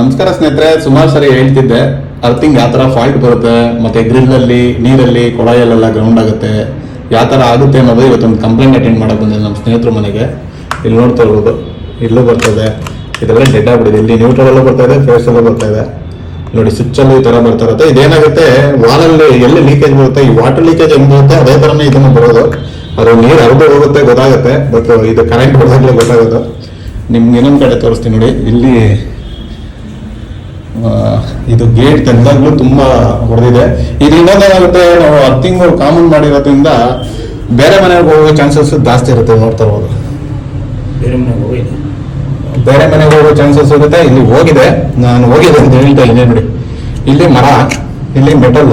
ನಮಸ್ಕಾರ ಸ್ನೇಹಿತರೆ, ಸುಮಾರು ಸರಿ ಹೇಳ್ತಿದ್ದೆ. ಅರ್ಥಿಂಗ್ ಯಾವ ಥರ ಫಾಲ್ಟ್ ಬರುತ್ತೆ, ಮತ್ತೆ ಗ್ರಿಲ್ಲಲ್ಲಿ ನೀರಲ್ಲಿ, ಕೊಳಾಯಲ್ಲೆಲ್ಲ ಗ್ರೌಂಡ್ ಆಗುತ್ತೆ, ಯಾವ ಥರ ಆಗುತ್ತೆ ಅನ್ನೋದು ಇವತ್ತೊಂದು ಕಂಪ್ಲೇಂಟ್ ಅಟೆಂಡ್ ಮಾಡಕ್ಕೆ ಬಂದಿದೆ ನಮ್ಮ ಸ್ನೇಹಿತರ ಮನೆಗೆ. ಇಲ್ಲಿ ನೋಡ್ತಾ ಇರ್ಬೋದು, ಇಲ್ಲೂ ಬರ್ತದೆ ಇದೆಲ್ಲ ಡೆಡ್ ಆಗ್ಬಿಡಿದೆ ಇಲ್ಲಿ ನ್ಯೂಟ್ರಲ್ಲೂ ಬರ್ತಾ ಇದೆ ಫೇಸಲ್ಲೂ ಬರ್ತಾ ಇದೆ. ನೋಡಿ ಸ್ವಿಚ್ಚಲ್ಲೂ ಈ ಥರ ಬರ್ತಾ ಇರುತ್ತೆ. ಇದೇನಾಗುತ್ತೆ ವಾಲಲ್ಲಿ ಎಲ್ಲಿ ಲೀಕೇಜ್ ಬರುತ್ತೆ, ಈ ವಾಟರ್ ಲೀಕೇಜ್ ಹೆಂಗ್ ಬರುತ್ತೆ, ಅದೇ ಥರನೇ ಇದನ್ನು ಬರೋದು. ಅದು ನೀರು ಹರಿದು ಹೋಗುತ್ತೆ, ಗೊತ್ತಾಗುತ್ತೆ ಬಟ್ ಇದು ಕರೆಂಟ್ ಹೊಡೆದಾಗಲೇ ಗೊತ್ತಾಗುತ್ತೆ. ನಿಮ್ಗೆ ಇನ್ನೊಂದು ಕಡೆ ತೋರಿಸ್ತೀನಿ ನೋಡಿ. ಇಲ್ಲಿ ಇದು ಗೇಟ್ ತೆಗ್ದಾಗ್ಲೂ ತುಂಬಾ ಹೊಡೆದಿದೆ ಇದು ಇನ್ನೊಂದೇನಾಗುತ್ತೆ ನಾವು ಅರ್ಥಿಂಗ್ ಕಾಮನ್ ಮಾಡಿರೋದ್ರಿಂದ ಬೇರೆ ಮನೆಗೆ ಹೋಗೋ ಚಾನ್ಸಸ್ ಜಾಸ್ತಿ ಇರುತ್ತೆ ನೋಡ್ತಾ ಇರ್ಬೋದು. ಬೇರೆ ಮನೆಗೆ ಹೋಗಿದೆ. ಬೇರೆ ಮನೆಗೆ ಹೋಗೋ ಚಾನ್ಸಸ್ ಇರುತ್ತೆ. ಇಲ್ಲಿ ಹೋಗಿದೆ ನಾನು ಹೋಗಿದೆ ಅಂತ ಹೇಳ್ತಾ ಇದ್ದೀನಿ ನೋಡಿ ಇಲ್ಲಿ ಮರ ಇಲ್ಲಿ ಮೆಟಲ್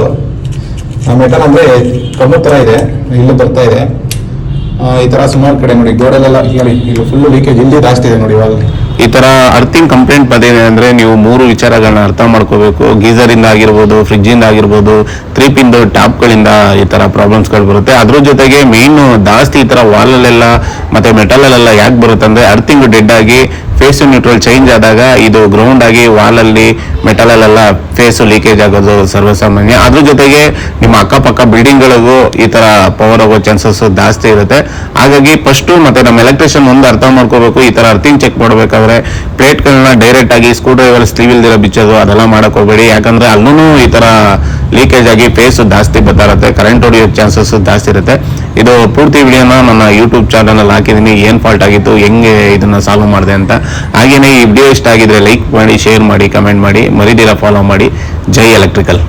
ಆ ಮೆಟಲ್ ಅಂದ್ರೆ ಕಬ್ಬು ತರ ಇದೆ ಇಲ್ಲಿ ಬರ್ತಾ ಇದೆ. ಈ ತರ ಸುಮಾರು ಕಡೆ ನೋಡಿ ಗೋಡೆಲ್ಲ ಹೇಳಿ ಇಲ್ಲಿ ಫುಲ್ ಲೀಕೇಜ್ ಇಲ್ಲಿ ಜಾಸ್ತಿ ಇದೆ ನೋಡಿ ಇವಾಗ. ಈ ತರ ಅರ್ಥಿಂಗ್ ಕಂಪ್ಲೇಂಟ್ ಬಂದಿದೆ ಅಂದ್ರೆ ನೀವು ಮೂರು ವಿಚಾರಗಳನ್ನ ಅರ್ಥ ಮಾಡ್ಕೋಬೇಕು. ಗೀಸರ್ ಇಂದ ಆಗಿರ್ಬೋದು ಫ್ರಿಜ್ ಇಂದ ಆಗಿರ್ಬೋದು ತ್ರೀ ಪಿನ್ ಟ್ಯಾಪ್ ಗಳಿಂದ ಈ ತರ ಪ್ರಾಬ್ಲಮ್ಸ್ಗಳು ಬರುತ್ತೆ. ಅದ್ರ ಜೊತೆಗೆ ಮೇನ್ ಜಾಸ್ತಿ ಈ ತರ ವಾಲ್ ಅಲ್ಲೆಲ್ಲ ಮತ್ತೆ ಮೆಟಲ್ ಅಲ್ಲೆಲ್ಲ ಯಾಕೆ ಬರುತ್ತೆ ಅಂದ್ರೆ ಅರ್ಥಿಂಗ್ ಡೆಡ್ ಆಗಿ ಫೇಸ್ ನ್ಯೂಟ್ರಲ್ ಚೇಂಜ್ ಆದಾಗ ಇದು ಗ್ರೌಂಡ್ ಆಗಿ ವಾಲ್ ಅಲ್ಲಿ ಮೆಟಲ್ ಅಲ್ಲೆಲ್ಲ ಫೇಸ್ ಲೀಕೇಜ್ ಆಗೋದು ಸರ್ವಸಾಮಾನ್ಯ. ಅದ್ರ ಜೊತೆಗೆ ನಿಮ್ಮ ಅಕ್ಕಪಕ್ಕ ಬಿಲ್ಡಿಂಗ್ ಗಳಿಗೂ ಈ ತರ ಪವರ್ ಆಗೋ ಚಾನ್ಸಸ್ ಜಾಸ್ತಿ ಇರುತ್ತೆ. ಹಾಗಾಗಿ ಫಸ್ಟ್ ಮತ್ತೆ ನಮ್ಮ ಎಲೆಕ್ಟ್ರಿಷಿಯನ್ ಒಂದು ಅರ್ಥ ಮಾಡ್ಕೋಬೇಕು, ಈ ತರ ಅರ್ಥಿಂಗ್ ಚೆಕ್ ಮಾಡಬೇಕಾದ್ರೆ ಪ್ಲೇಟ್ಗಳನ್ನ ಡೈರೆಕ್ಟ್ ಆಗಿ ಸ್ಕ್ರೂ ಡ್ರೈವರ್ ಸ್ಲೀವ್ ಇಲ್ದಿರ ಬಿಚ್ಚೋದು ಅದೆಲ್ಲ ಮಾಡಕ್ ಹೋಗ್ಬೇಡಿ. ಯಾಕಂದ್ರೆ ಅಲ್ಲೂ ಈ ತರ ಲೀಕೇಜ್ ಆಗಿ ಫೇಸ್ ಜಾಸ್ತಿ ಬರ್ತಾ ಇರುತ್ತೆ ಕರೆಂಟ್ ಹೊಡೆಯೋ ಚಾನ್ಸಸ್ ಜಾಸ್ತಿ ಇರುತ್ತೆ. ಇದು ಪೂರ್ತಿ ವಿಡಿಯೋನ ನನ್ನ ಯೂಟ್ಯೂಬ್ ಚಾನಲಲ್ಲಿ ಹಾಕಿದ್ದೀನಿ ಏನ್ ಫಾಲ್ಟ್ ಆಗಿತ್ತು, ಹೆಂಗೆ ಇದನ್ನು ಸಾಲ್ವ್ ಮಾಡಿದೆ ಅಂತ. ಹಾಗೇನೆ ಈ ವಿಡಿಯೋ ಇಷ್ಟ ಆಗಿದ್ರೆ ಲೈಕ್ ಮಾಡಿ ಶೇರ್ ಮಾಡಿ ಕಮೆಂಟ್ ಮಾಡಿ. ಮರಿದಿರ ಫಾಲೋ ಮಾಡಿ. ಜೈ ಎಲೆಕ್ಟ್ರಿಕಲ್